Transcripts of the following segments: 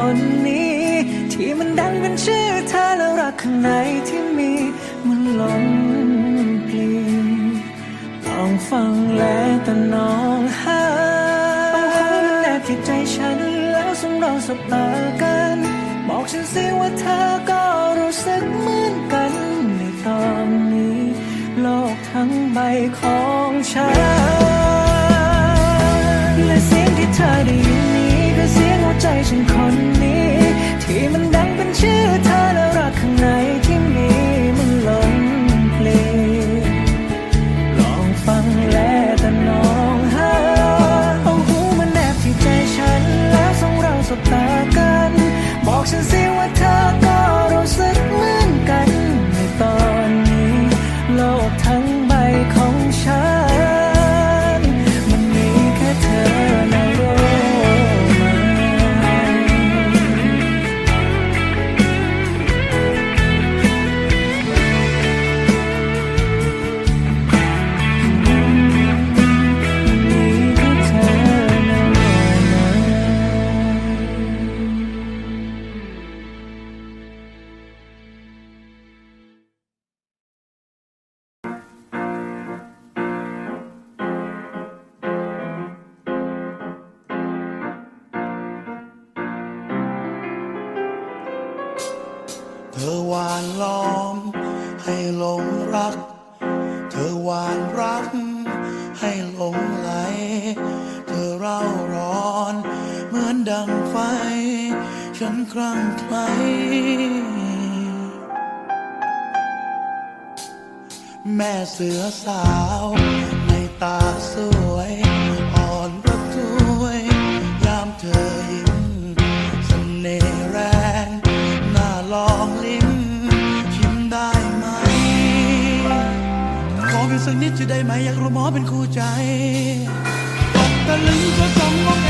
คนนี้ ที่มันดันเป็นชื่อเธอแล้วรักข้างในที่มีมันหลงปลี่ยนลองฟังแล้วแต่น้องหาเอาแอบที่ใจฉันแล้วสงเราสบตากัน บอกฉันสิว่าเธอก็รู้สึกเหมือนกันในตอนนี้ โลกทั้งใบของฉัน ดัง รัก เธอหวานรัก ให้หลงไหล เธอเร่าร้อน เหมือนดังไฟ ฉันคลั่งไคล้แม่เสือสาว ในตาสวย จะได้ไหมอยากรู้หมอเป็นคู่ใจตกตะลึงก็สองมอง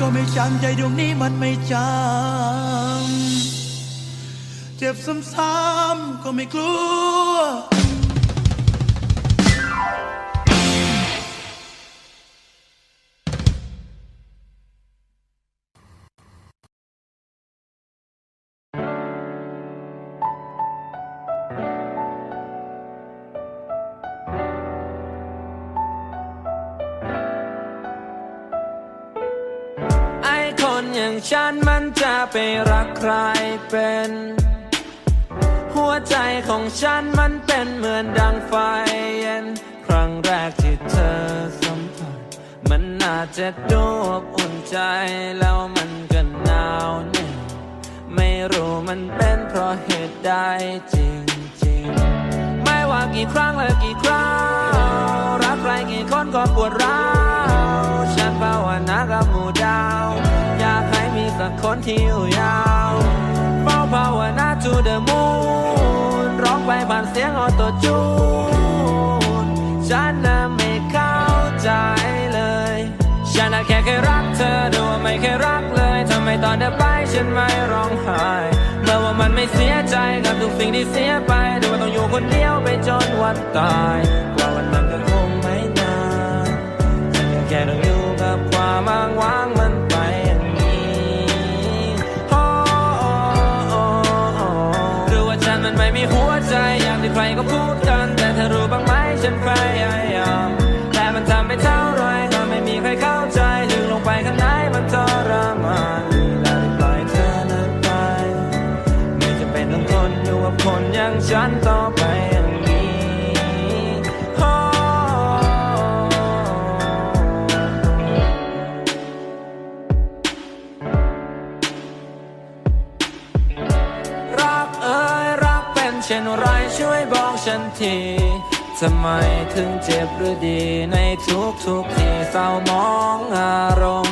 ก็ไม่จำใจดวงนี้มันไม่จำ เจ็บซ้ำๆก็ไม่กลัว ฉันมันจะไปรักใครเป็น หัวใจของฉันมันเป็นเหมือนดังไฟเย็น ครั้งแรกที่เธอสัมผัส มันน่าจจะดูอบอุ่นใจแล้วมันก็หนาวแน่ไม่รู้มันเป็นเพราะเหตุใดจริงๆ ไม่ว่ากี่ครั้งและกี่คราวรักใครกี่คนก็ปวดร้าวฉันภาวนากับหมู่ดาว สักคนที่อยู่ยาวเฝ้าภาวนา to the moon ร้องไปผ่านเสียงออโตจูนฉันน่ะไม่เข้าใจเลย ฉันน่ะแค่เคยรักเธอดูว่าไม่เคยรักเลยทำไมตอนเธอไปฉันไม่ร้องไห้เมื่อว่ามันไม่เสียใจกับทุกสิ่งที่เสียไปดูว่าต้องอยู่คนเดียวไปจนวันตายกว่าวันนั้นก็ นองทนอยู่กับคนอย่างฉันต่อไปอย่างนี้รักเอ้ยรักเป็นเช่นไรช่วยบอกฉันทีทำไมถึงเจ็บหรือดีในทุกทุกที่เศร้ามองอารมณ์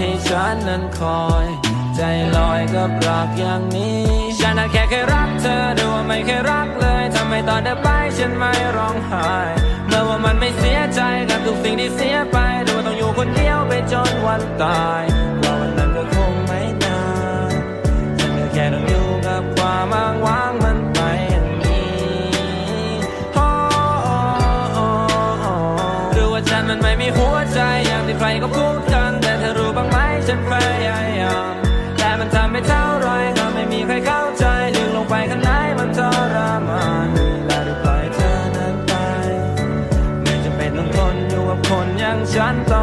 ให้ฉันนั้นคอย ใจลอยกับรักอย่างนี้ ฉันน่ะแค่เคยรักเธอดูว่าไม่เคยรักเลยทำไมตอนเธอไปฉันไม่ร้องไห้เมื่อว่ามันไม่เสียใจกับทุกสิ่งที่เสียไปดูว่าต้องอยู่คนเดียวไปจนวันตายว่าวัน คน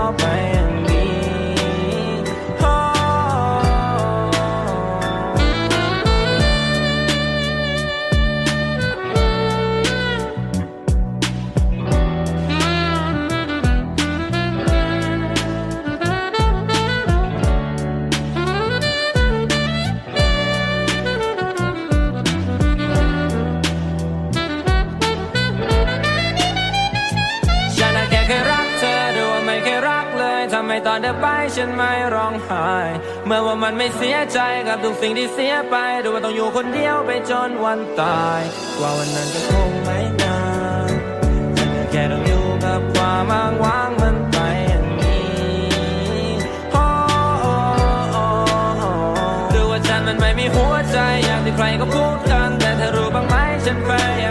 ไม่ตอนเธอไปฉันไม่ร้องไห้ เมื่อว่ามันไม่เสียใจกับทุกสิ่งที่เสียไป ดูว่าต้องอยู่คนเดียวไปจนวันตาย กว่าวันนั้นจะคงไม่นานฉันก็แค่ต้องอยู่กับความอ้างว้างมันไปอย่างนี้โอ้โอ้โอ้โอ้หรือว่าฉันมันไม่มีหัวใจอย่างที่ใครก็พูดกัน แต่เธอรู้บ้างไหมฉันพยาย